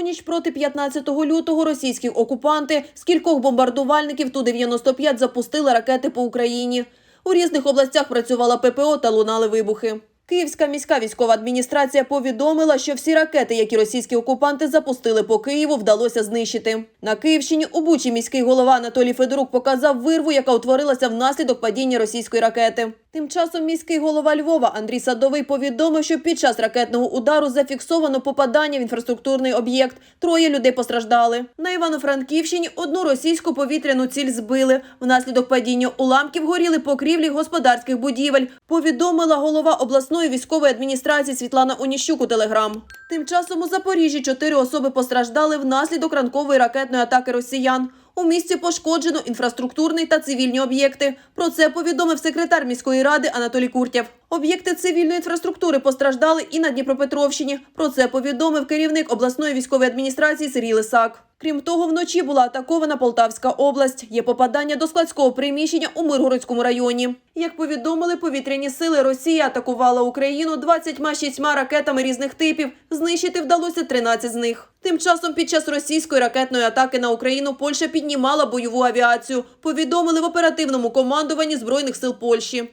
У ніч проти 15 лютого російські окупанти з кількох бомбардувальників Ту-95 запустили ракети по Україні. У різних областях працювала ППО та лунали вибухи. Київська міська військова адміністрація повідомила, що всі ракети, які російські окупанти запустили по Києву, вдалося знищити. На Київщині у Бучі міський голова Анатолій Федорук показав вирву, яка утворилася внаслідок падіння російської ракети. Тим часом міський голова Львова Андрій Садовий повідомив, що під час ракетного удару зафіксовано попадання в інфраструктурний об'єкт. Троє людей постраждали. На Івано-Франківщині одну російську повітряну ціль збили. Внаслідок падіння уламків горіли покрівлі господарських будівель. Повідомила голова обласної військової адміністрації Світлана Оніщук у телеграм. Тим часом у Запоріжжі чотири особи постраждали внаслідок ранкової ракетної атаки росіян. У місті пошкоджено інфраструктурний та цивільні об'єкти. Про це повідомив секретар міської ради Анатолій Куртєв. Об'єкти цивільної інфраструктури постраждали і на Дніпропетровщині. Про це повідомив керівник обласної військової адміністрації Сергій Лисак. Крім того, вночі була атакована Полтавська область. Є попадання до складського приміщення у Миргородському районі. Як повідомили повітряні сили, Росія атакувала Україну 26 ракетами різних типів. Знищити вдалося 13 з них. Тим часом під час російської ракетної атаки на Україну Польща піднімала бойову авіацію. Повідомили в оперативному командуванні збройних сил Польщі.